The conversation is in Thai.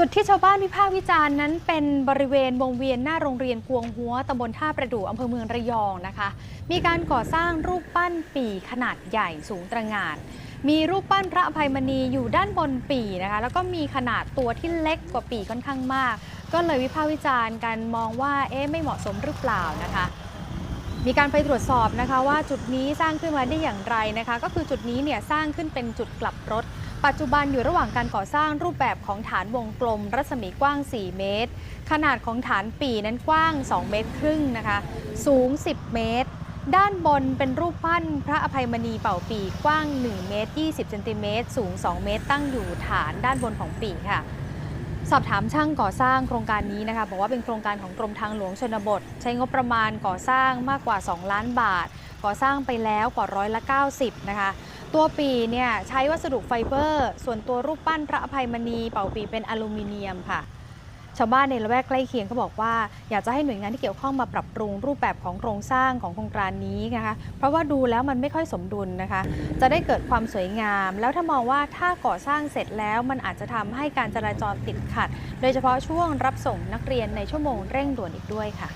จุดที่ชาวบ้านวิพากษ์วิจารณ์นั้นเป็นบริเวณวงเวียนหน้าโรงเรียนกวงหัวตำบลท่าประดู่อำเภอเมืองระยองนะคะ มีการก่อสร้างรูปปั้นปีขนาดใหญ่สูงตระหง่าน มีรูปปั้นพระอภัยมณีอยู่ด้านบนปีนะคะ แล้วก็มีขนาดตัวที่เล็กกว่าปีค่อนข้างมาก ก็เลยวิพากษ์วิจารณ์กันมองว่าเอ๊ะไม่เหมาะสมหรือเปล่านะคะ มีการไปตรวจสอบนะคะว่าจุดนี้สร้างขึ้นมาได้อย่างไรนะคะ ก็คือจุดนี้เนี่ยสร้างขึ้นเป็นจุดกลับรถ ปัจจุบันอยู่ระหว่างการก่อสร้างรูปแบบของฐานวงกลม รัศมีกว้าง 4 เมตร ขนาดของฐานปีนั้นกว้าง 2 เมตรครึ่งนะคะ สูง 10 เมตร ด้านบนเป็นรูปปั้นพระอภัยมณีเป่าปีกว้าง 1 เมตร 20 เซนติเมตร สูง 2 เมตร ตั้งอยู่ฐานด้านบนของปีค่ะ สอบถามช่างก่อสร้างโครงการนี้นะคะบอกว่าเป็นโครงการของกรมทางหลวงชนบท ใช้งบประมาณก่อสร้างมากกว่า 2 ล้านบาท ก่อสร้างไปแล้วกว่าร้อยละ 90 นะคะ ตัวปีเนี่ยใช้วัสดุไฟเบอร์ ส่วนตัวรูปปั้นพระอภัยมณีเป่าปีเป็นอลูมิเนียมค่ะ ชาวบ้านในละแวกใกล้เคียงเขาบอกว่าอยากจะให้หน่วยงานที่เกี่ยวข้องมาปรับปรุงรูปแบบของโครงสร้างของโครงการนี้นะคะ เพราะว่าดูแล้วมันไม่ค่อยสมดุลนะคะ จะได้เกิดความสวยงาม แล้วถ้ามองว่าถ้าก่อสร้างเสร็จแล้วมันอาจจะทำให้การจราจรติดขัด โดยเฉพาะช่วงรับส่งนักเรียนในชั่วโมงเร่งด่วนอีกด้วยค่ะ